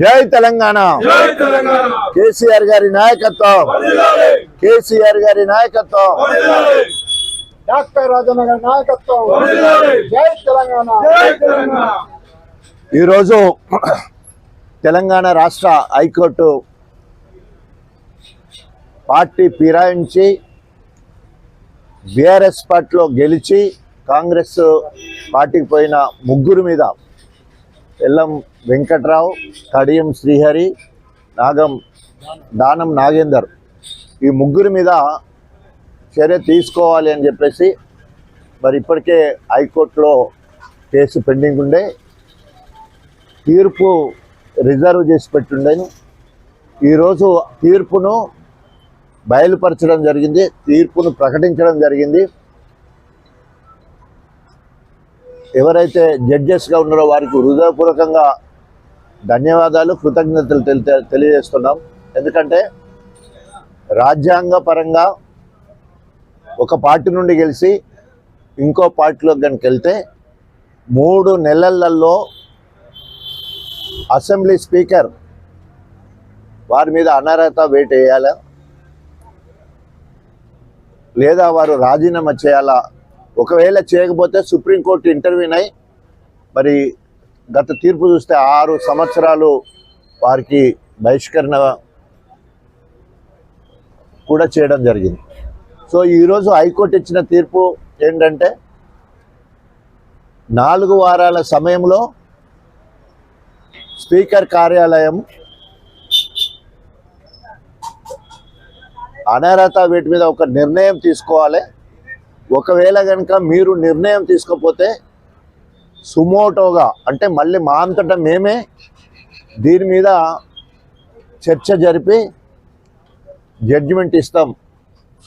జై తెలంగాణ. కేసీఆర్ గారి నాయకత్వం. కేసీఆర్ గారి నాయకత్వం. డాక్టర్ రాజన్న గారి నాయకత్వం జై తెలంగాణ. ఈరోజు తెలంగాణ రాష్ట్ర హైకోర్టు పార్టీ ఫిరాయించి బీఆర్ఎస్ పార్టీలో గెలిచి కాంగ్రెస్ పార్టీకి పోయిన ముగ్గురు మీద ఎల్లం వెంకట్రావు కడియం శ్రీహరి నాగం దానం నాగేందర్. ఈ ముగ్గురి మీద చర్య తీసుకోవాలి అని చెప్పేసి మరి ఇప్పటికే హైకోర్టులో కేసు పెండింగ్ ఉండే. తీర్పు రిజర్వ్ చేసి పెట్టుండేను ఈరోజు తీర్పును బయలుపరచడం జరిగింది తీర్పును ప్రకటించడం జరిగింది. ఎవరైతే జడ్జెస్గా ఉన్నారో వారికి హృదయపూర్వకంగా ధన్యవాదాలు కృతజ్ఞతలు తెలి తెలియజేస్తున్నాం. ఎందుకంటే రాజ్యాంగ పరంగా ఒక పార్టీ నుండి గెలిచి ఇంకో పార్టీలోకి కనుక వెళ్తే మూడు నెలలలో అసెంబ్లీ స్పీకర్ వారి మీద అనర్హత వేట్ వేయాలా లేదా వారు రాజీనామా చేయాలా? ఒకవేళ చేయకపోతే సుప్రీంకోర్టు ఇంటర్వ్యూన్ అయి మరి గత తీర్పు చూస్తే ఆరు సంవత్సరాలు వారికి బహిష్కరణ కూడా చేయడం జరిగింది. సో ఈరోజు హైకోర్టు ఇచ్చిన తీర్పు ఏంటంటే నాలుగు వారాల సమయంలో స్పీకర్ కార్యాలయం అనర్హత వీటి మీద ఒక నిర్ణయం తీసుకోవాలి. ఒకవేళ కనుక మీరు నిర్ణయం తీసుకోపోతే సుమోటోగా అంటే మళ్ళీ మా అంతటా మేమే దీని మీద చర్చ జరిపి జడ్జిమెంట్ ఇస్తాం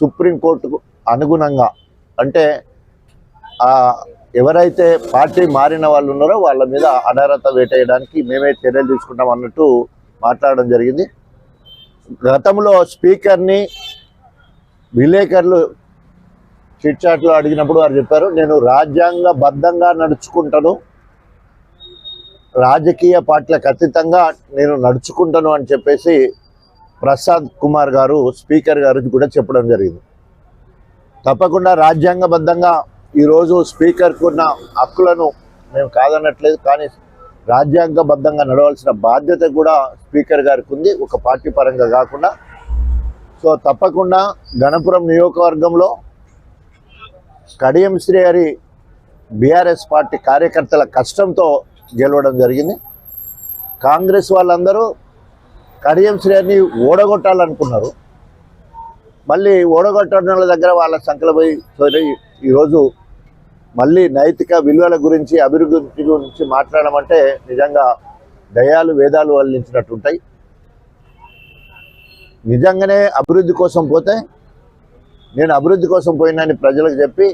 సుప్రీంకోర్టుకు అనుగుణంగా. అంటే ఎవరైతే పార్టీ మారిన వాళ్ళు ఉన్నారో వాళ్ళ మీద అనర్హత వేటేయడానికి మేమే చర్యలు తీసుకుంటాం అన్నట్టు మాట్లాడడం జరిగింది. గతంలో స్పీకర్ని విలేకరులు చిట్చాట్లో అడిగినప్పుడు వారు చెప్పారు నేను రాజ్యాంగబద్ధంగా నడుచుకుంటాను. రాజకీయ పార్టీలకు అతీతంగా నేను నడుచుకుంటాను అని చెప్పేసి ప్రసాద్ కుమార్ గారు స్పీకర్ గారు కూడా చెప్పడం జరిగింది. తప్పకుండా రాజ్యాంగబద్ధంగా ఈరోజు స్పీకర్కు ఉన్న హక్కులను మేము కాదనట్లేదు కానీ రాజ్యాంగబద్ధంగా నడవలసిన బాధ్యత కూడా స్పీకర్ గారికి ఉంది ఒక పార్టీ పరంగా కాకుండా. సో తప్పకుండా గణపురం నియోజకవర్గంలో కడియం శ్రీహరి బీఆర్ఎస్ పార్టీ కార్యకర్తల కష్టంతో గెలవడం జరిగింది. కాంగ్రెస్ వాళ్ళందరూ కడియం శ్రేణి ఓడగొట్టాలనుకున్నారు. మళ్ళీ ఓడగొట్టడం వాళ్ళ దగ్గర వాళ్ళ సంఖ్యలో పోయి ఈరోజు మళ్ళీ నైతిక విలువల గురించి అభివృద్ధి గురించి మాట్లాడమంటే నిజంగా దయాలు వేదాలు వల్లించినట్టుంటాయి. నిజంగానే అభివృద్ధి కోసం పోతే నేను అభివృద్ధి కోసం పోయినని ప్రజలకు చెప్పి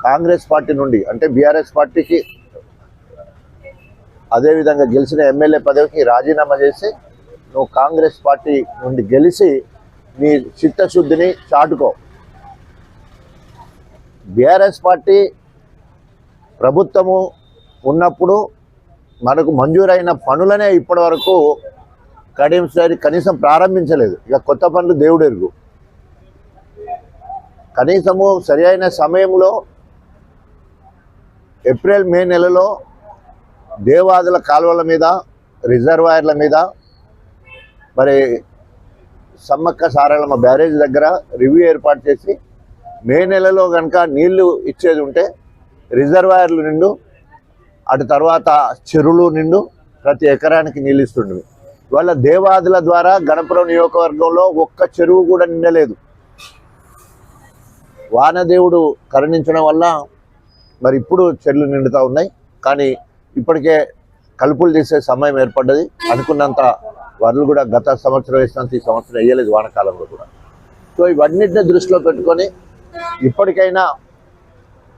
కాంగ్రెస్ పార్టీ నుండి అంటే బీఆర్ఎస్ పార్టీకి అదేవిధంగా గెలిచిన ఎమ్మెల్యే పదవికి రాజీనామా చేసి నువ్వు కాంగ్రెస్ పార్టీ నుండి గెలిచి నీ చిత్తశుద్ధిని చాటుకో. బీఆర్ఎస్ పార్టీ ప్రభుత్వము ఉన్నప్పుడు మనకు మంజూరైన పనులనే ఇప్పటి వరకు కడియం కనీసం ప్రారంభించలేదు. ఇక కొత్త పనులు దేవుడు ఎరుగు కనీసము సరి అయిన సమయంలో ఏప్రిల్ మే నెలలో దేవాదుల కాలువల మీద రిజర్వాయర్ల మీద మరి సమ్మక్క సారలమ్మ బ్యారేజ్ దగ్గర రివ్యూ ఏర్పాటు చేసి మే నెలలో కనుక నీళ్ళు ఇచ్చేది ఉంటే రిజర్వాయర్లు నిండు అటు తర్వాత చెరువులు నిండు ప్రతి ఎకరానికి నీళ్ళు ఇస్తుండేవి. వాళ్ళ దేవాదుల ద్వారా గణపురం నియోజకవర్గంలో ఒక్క చెరువు కూడా నిండలేదు. వానదేవుడు కరుణించడం వల్ల మరి ఇప్పుడు చెట్లు నిండుతూ ఉన్నాయి. కానీ ఇప్పటికే కలుపులు తీసే సమయం ఏర్పడ్డది. అనుకున్నంత వరలు కూడా గత సంవత్సరం వేసినంత ఈ సంవత్సరం వేయలేదు వానకాలంలో కూడా. సో ఇవన్నిటిని దృష్టిలో పెట్టుకొని ఇప్పటికైనా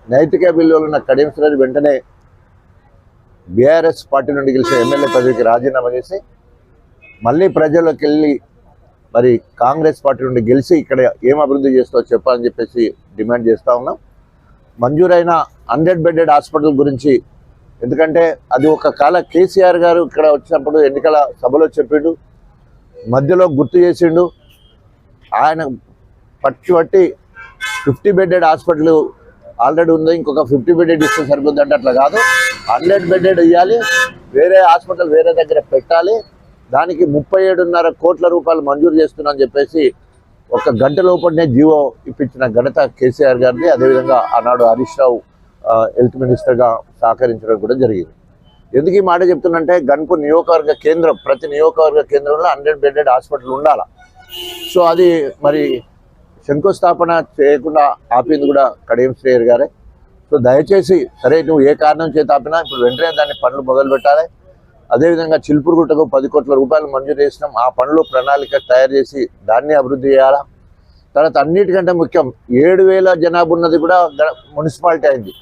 నైతిక విలువలు ఉన్న కడియం వెంటనే బీఆర్ఎస్ పార్టీ నుండి గెలిచిన ఎమ్మెల్యే పదవికి రాజీనామా చేసి మళ్ళీ ప్రజల్లోకి వెళ్ళి మరి కాంగ్రెస్ పార్టీ నుండి గెలిచి ఇక్కడ ఏం అభివృద్ధి చేస్తావో చెప్పాలని చెప్పేసి డిమాండ్ చేస్తూ ఉన్నాం. మంజూరైన హండ్రెడ్ బెడెడ్ హాస్పిటల్ గురించి ఎందుకంటే అది ఒక కాల కేసీఆర్ గారు ఇక్కడ వచ్చినప్పుడు ఎన్నికల సభలో చెప్పిండు మధ్యలో గుర్తు చేసిండు. ఆయన పట్టి పట్టి ఫిఫ్టీ బెడెడ్ హాస్పిటల్ ఆల్రెడీ ఉంది ఇంకొక ఫిఫ్టీ బెడెడ్ ఇస్తే సరిపోద్ది అంటే అట్లా కాదు. హండ్రెడ్ బెడెడ్ ఇవ్వాలి వేరే హాస్పిటల్ వేరే దగ్గర పెట్టాలి. దానికి ముప్పై ఏడున్నర కోట్ల రూపాయలు మంజూరు చేస్తున్నా అని చెప్పేసి ఒక గంట లోపలనే జీవో ఇప్పించిన ఘనత కేసీఆర్ గారిని అదేవిధంగా ఆనాడు హరీష్ రావు హెల్త్ మినిస్టర్గా సహకరించడం కూడా జరిగింది. ఎందుకు ఈ మాట చెప్తున్నంటే గన్పూర్ నియోజకవర్గ కేంద్రం ప్రతి నియోజకవర్గ కేంద్రంలో హండ్రెడ్ బెడెడ్ హాస్పిటల్ ఉండాలి. సో అది మరి శంకుస్థాపన చేయకుండా ఆపింది కూడా కడియం శ్రేయర్ గారే. సో దయచేసి సరే నువ్వు ఏ కారణం చేత ఆపినా ఇప్పుడు వెంటనే దాన్ని పనులు మొదలు పెట్టాలి అదేవిధంగా చిలుపురుగుట్టకు పది కోట్ల రూపాయలు మంజూరు చేసినాం. ఆ పనులు ప్రణాళిక తయారు చేసి దాన్ని అభివృద్ధి చేయాలా? తర్వాత అన్నిటికంటే ముఖ్యం ఏడు వేల జనాభా ఉన్నది కూడా గ- మున్సిపాలిటీ అయింది.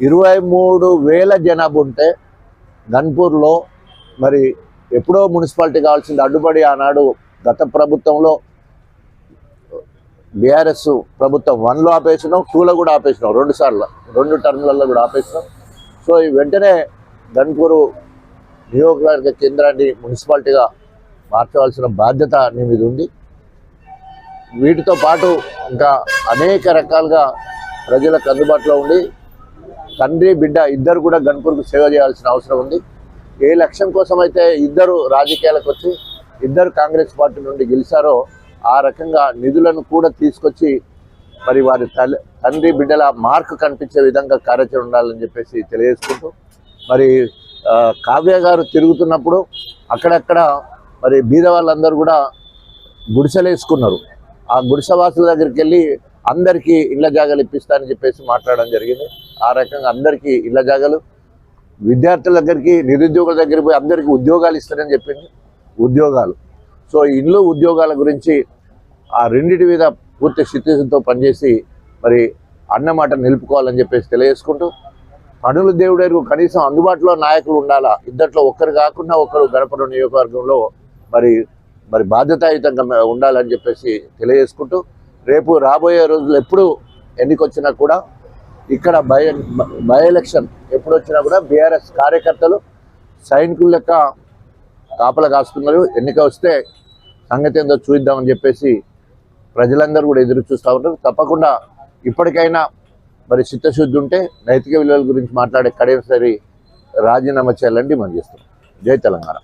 ఇరవై మూడు వేల జనాభా ఉంటే గన్పూర్లో మరి ఎప్పుడో మున్సిపాలిటీ కావాల్సింది అడ్డుపడి ఆనాడు గత ప్రభుత్వంలో బీఆర్ఎస్ ప్రభుత్వం వన్లో ఆపేసినాం టూలో కూడా ఆపేసినాం. రెండు సార్లు రెండు టర్మ్లలో కూడా ఆపేసినాం. సో ఈ వెంటనే గన్పూరు నియోజకవర్గ కేంద్రాన్ని మున్సిపాలిటీగా మార్చవలసిన బాధ్యత నీ మీద ఉంది. వీటితో పాటు ఇంకా అనేక రకాలుగా ప్రజలకు అందుబాటులో ఉండి తండ్రి బిడ్డ ఇద్దరు కూడా గణపూర్కు సేవ చేయాల్సిన అవసరం ఉంది. ఏ లక్ష్యం కోసం అయితే ఇద్దరు రాజకీయాలకు వచ్చి ఇద్దరు కాంగ్రెస్ పార్టీ నుండి గెలిచారో ఆ రకంగా నిధులను కూడా తీసుకొచ్చి మరి వారి తల్లి తండ్రి బిడ్డల మార్క్ కనిపించే విధంగా కార్యాచరణ ఉండాలని చెప్పేసి తెలియజేసుకుంటూ మరి కావ్య గారు తిరుగుతున్నప్పుడు అక్కడక్కడ మరి బీద వాళ్ళందరూ కూడా గుడిసెలేసుకున్నారు. ఆ గుడిసెవాసుల దగ్గరికి వెళ్ళి అందరికీ ఇళ్ళ జాగాలు ఇప్పిస్తానని చెప్పేసి మాట్లాడడం జరిగింది. ఆ రకంగా అందరికీ ఇళ్ళ జాగాలు విద్యార్థుల దగ్గరికి నిరుద్యోగుల దగ్గరికి పోయి అందరికీ ఉద్యోగాలు ఇస్తారని చెప్పింది. ఉద్యోగాలు. సో ఇల్లు ఉద్యోగాల గురించి ఆ రెండింటి మీద పూర్తి స్థితితో పనిచేసి మరి అన్నమాట నిలుపుకోవాలని చెప్పేసి తెలియజేసుకుంటూ పనులు దేవుడు కనీసం అందుబాటులో నాయకులు ఉండాలా? ఇద్దట్లో ఒక్కరు కాకుండా ఒకరు గడపడం నియోజకవర్గంలో మరి మరి బాధ్యతాయుతంగా ఉండాలని చెప్పేసి తెలియజేసుకుంటూ రేపు రాబోయే రోజులు ఎప్పుడు ఎన్నికొచ్చినా కూడా ఇక్కడ బై బై ఎలక్షన్ ఎప్పుడు వచ్చినా కూడా బీఆర్ఎస్ కార్యకర్తలు సైనికుల లెక్క కాపలా కాస్తున్నారు. ఎన్నిక వస్తే సంగతి ఏందో చూద్దామని చెప్పేసి ప్రజలందరూ కూడా ఎదురు చూస్తూ ఉంటారు తప్పకుండా ఇప్పటికైనా మరి చిత్తశుద్ధి ఉంటే నైతిక విలువల గురించి మాట్లాడే కడేసరి రాజీనామా చేయాలని డిమాండ్ చేస్తున్నాం. జై తెలంగాణ.